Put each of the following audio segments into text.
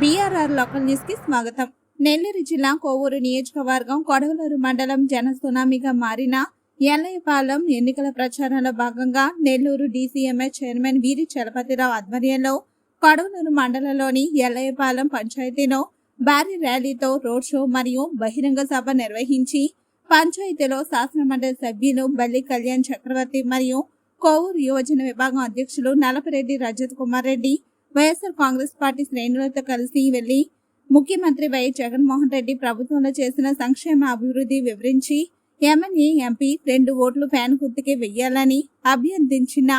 BRR local న్యూస్కి స్వాగతం. నెల్లూరు జిల్లా కోవూరు నియోజకవర్గం కొడవలూరు మండలం జన సునామీగా మారిన ఎల్లయ్యపాలెం ఎన్నికల ప్రచారంలో భాగంగా నెల్లూరు డీసీఎంఏ చైర్మన్ వీరి చలపతిరావు ఆధ్వర్యంలో కొడవలూరు మండలంలోని ఎల్లయ్యపాలెం పంచాయతీలో భారీ ర్యాలీతో రోడ్ షో మరియు బహిరంగ సభ నిర్వహించి పంచాయతీలో శాసనమండలి సభ్యులు బల్లి కళ్యాణ్ చక్రవర్తి మరియు కోవూరు యువజన విభాగం అధ్యక్షులు నలపరెడ్డి రజత్ కుమార్ రెడ్డి వైఎస్ఆర్ కాంగ్రెస్ పార్టీ శ్రేణులతో కలిసి వెళ్ళి ముఖ్యమంత్రి వైఎస్ జగన్మోహన్ రెడ్డి ప్రభుత్వంలో చేసిన సంక్షేమ అభివృద్ధి వివరించి ఎమ్మెల్యే ఎంపీ రెండు ఓట్లు ఫ్యాన్ గుర్తుకి వెయ్యాలని అభ్యర్థించిన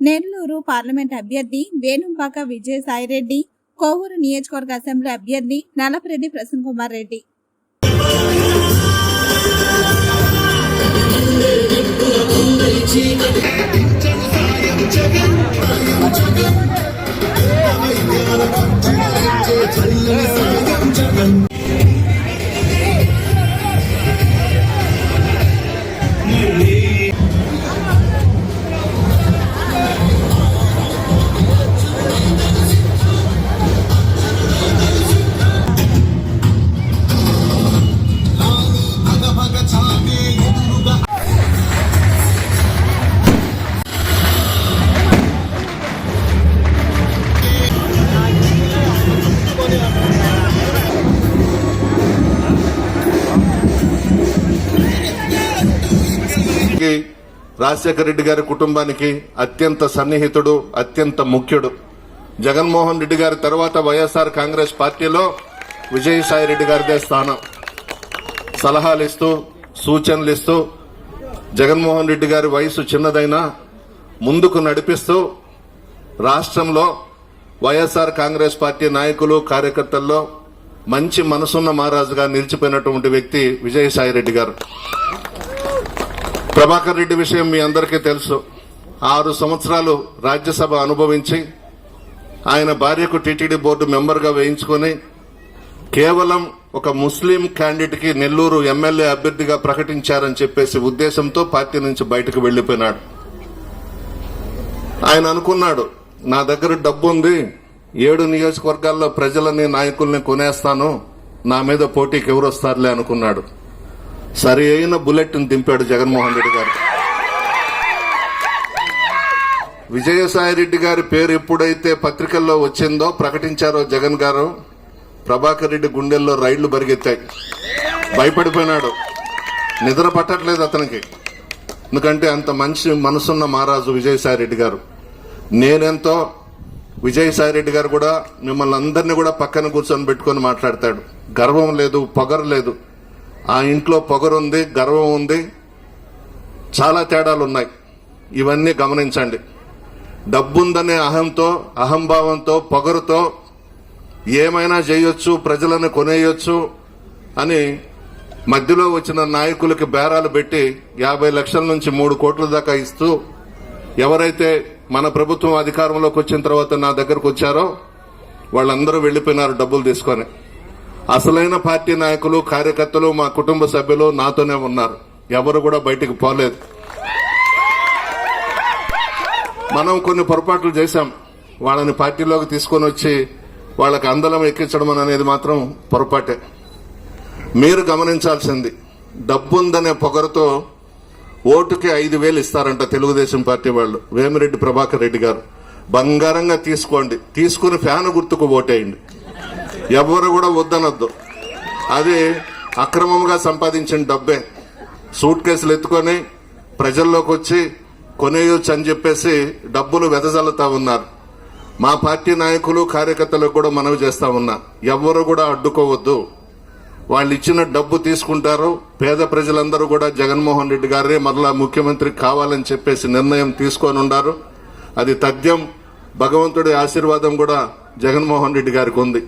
నెల్లూరు పార్లమెంట్ అభ్యర్థి వేణుంపాక విజయసాయిరెడ్డి కోవూరు నియోజకవర్గ అసెంబ్లీ అభ్యర్థి నలపరెడ్డి ప్రసన్న కుమార్ రెడ్డి. కి రాజశేఖర రెడ్డి గారి కుటుంబానికి అత్యంత సన్నిహితుడు అత్యంత ముఖ్యుడు. జగన్మోహన్ రెడ్డి గారి తర్వాత వైఎస్ఆర్ కాంగ్రెస్ పార్టీలో విజయసాయి రెడ్డి గారిదే స్థానం. సలహాలు ఇస్తూ సూచనలు ఇస్తూ జగన్మోహన్ రెడ్డి గారి వయసు చిన్నదైనా ముందుకు నడిపిస్తూ రాష్ట్రంలో వైఎస్ఆర్ కాంగ్రెస్ పార్టీ నాయకులు కార్యకర్తల్లో మంచి మనసున్న మహారాజుగా నిలిచిపోయినటువంటి వ్యక్తి విజయసాయి రెడ్డి గారు. ప్రభాకర్ రెడ్డి విషయం మీ అందరికీ తెలుసు. ఆరు సంవత్సరాలు రాజ్యసభ అనుభవించి ఆయన భార్యకు టీటీడీ బోర్డు మెంబర్గా వేయించుకొని కేవలం ఒక ముస్లిం క్యాండిడేట్కి నెల్లూరు ఎమ్మెల్యే అభ్యర్థిగా ప్రకటించారని చెప్పేసి ఉద్దేశంతో పార్టీ నుంచి బయటకు వెళ్ళిపోయినాడు ఆయన అనుకున్నాడు నా దగ్గర డబ్బు ఉంది ఏడు నియోజకవర్గాల్లో ప్రజలని నాయకుల్ని కొనేస్తాను నా మీద పోటీకి ఎవరు వస్తారులే అనుకున్నాడు. సరి అయిన బుల్లెట్ని దింపాడు జగన్మోహన్ రెడ్డి గారు. విజయసాయి రెడ్డి గారి పేరు ఎప్పుడైతే పత్రికల్లో వచ్చిందో ప్రకటించారో జగన్ గారు ప్రభాకర్ రెడ్డి గుండెల్లో రైళ్ళు బరిగెత్తాయి. భయపడిపోయినాడు. నిద్ర పట్టట్లేదు అతనికి. ఎందుకంటే అంత మంచి మనసున్న మహారాజు విజయసాయి రెడ్డి గారు. నేనెంతో విజయసాయి రెడ్డి గారు కూడా మిమ్మల్ని అందరినీ కూడా పక్కన కూర్చొని పెట్టుకొని మాట్లాడతాడు. గర్వం లేదు పొగరు లేదు. ఆ ఇంట్లో పొగరుంది గర్వం ఉంది చాలా తేడాలు ఉన్నాయి ఇవన్నీ గమనించండి. డబ్బుందనే అహంతో అహంభావంతో పొగరుతో ఏమైనా చేయొచ్చు ప్రజలను కొనేయొచ్చు అని మధ్యలో వచ్చిన నాయకులకి బేరాలు పెట్టి యాభై లక్షల నుంచి మూడు కోట్ల దాకా ఇస్తూ ఎవరైతే మన ప్రభుత్వం అధికారంలోకి వచ్చిన తర్వాత నా దగ్గరకు వచ్చారో వాళ్ళందరూ వెళ్ళిపోయినారు డబ్బులు తీసుకొని. అసలైన పార్టీ నాయకులు కార్యకర్తలు మా కుటుంబ సభ్యులు నాతోనే ఉన్నారు. ఎవరు కూడా బయటికి పోలేదు. మనం కొన్ని పొరపాట్లు చేశాం. వాళ్ళని పార్టీలోకి తీసుకొని వచ్చి వాళ్ళకి అందలం ఎక్కించడం అనేది మాత్రం పొరపాటే. మీరు గమనించాల్సింది డబ్బుందనే పొగరుతో ఓటుకి ఐదు వేలు ఇస్తారంట తెలుగుదేశం పార్టీ వాళ్ళు. వేమిరెడ్డి ప్రభాకర్ రెడ్డి గారు. బంగారంగా తీసుకోండి. తీసుకుని ఫ్యాన్ గుర్తుకు ఓటేయండి. ఎవరు కూడా వద్దనొద్దు. అది అక్రమంగా సంపాదించిన డబ్బే. సూట్ కేసులు ఎత్తుకొని ప్రజల్లోకి వచ్చి కొనేయొచ్చు అని చెప్పేసి డబ్బులు వెదజల్లుతా ఉన్నారు. మా పార్టీ నాయకులు కార్యకర్తలకు కూడా మనవి చేస్తా ఉన్నా. ఎవరు కూడా అడ్డుకోవద్దు. వాళ్ళు ఇచ్చిన డబ్బు తీసుకుంటారు. పేద ప్రజలందరూ కూడా జగన్మోహన్ రెడ్డి గారే మరలా ముఖ్యమంత్రి కావాలని చెప్పేసి నిర్ణయం తీసుకొని ఉన్నారు అది తథ్యం. భగవంతుడి ఆశీర్వాదం కూడా జగన్మోహన్ రెడ్డి గారికి ఉంది.